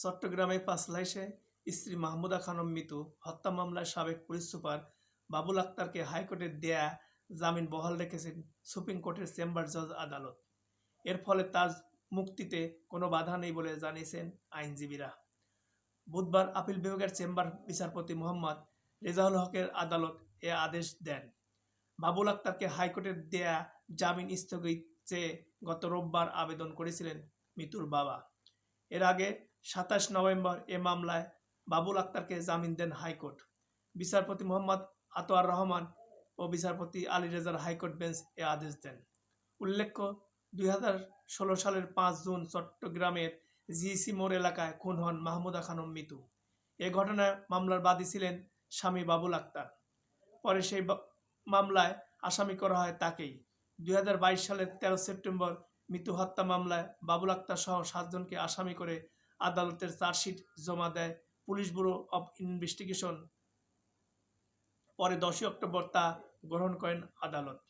চট্টগ্রামে পাঁচলাইশে স্ত্রী মাহমুদা খানম মিতু হত্যা মামলায় সাবেক পুলিশ সুপার বাবুল আক্তারকে হাইকোর্টের দেয়া জামিন বহাল রেখেছেন সুপ্রিম কোর্টের চেম্বার জজ আদালত। এর ফলে তার মুক্তিতে কোনো বাধা নেই বলে জানিয়েছেন আইনজীবীরা। বুধবার আপিল বিভাগের চেম্বার বিচারপতি মোহাম্মদ রেজাউল হকের আদালত এ আদেশ দেন। বাবুল আক্তারকে হাইকোর্টের দেয়া জামিন স্থগিত চেয়ে গত রোববার আবেদন করেছিলেন মিতুর বাবা। এর আগে সাতাশ নভেম্বর এ মামলায় বাবুল আক্তারকে জামিন দেন হাইকোর্ট। বিচারপতি মোহাম্মদ আতোয়ার রহমান ও বিচারপতি আলী রেজার হাইকোর্ট বেঞ্চ এ আদেশ দেন। উল্লেখ্য, দুই সালের পাঁচ জুন চট্টগ্রামের জিসি মোড় এলাকায় খুন হন মাহমুদা খানম মিতু। এ ঘটনায় মামলার বাদী ছিলেন স্বামী বাবুল আক্তার। পরে সেই মামলায় আসামি করা হয় তাকেই। দুই হাজার বাইশ সালের তেরো সেপ্টেম্বর মৃত্যু হত্যা মামলায় বাবুল আক্তার সহ সাতজনকে আসামি করে আদালতের চার্জশিট জমা দেয় পুলিশ ব্যুরো অব ইনভেস্টিগেশন। পরে দশই অক্টোবর তা গ্রহণ করেন আদালত।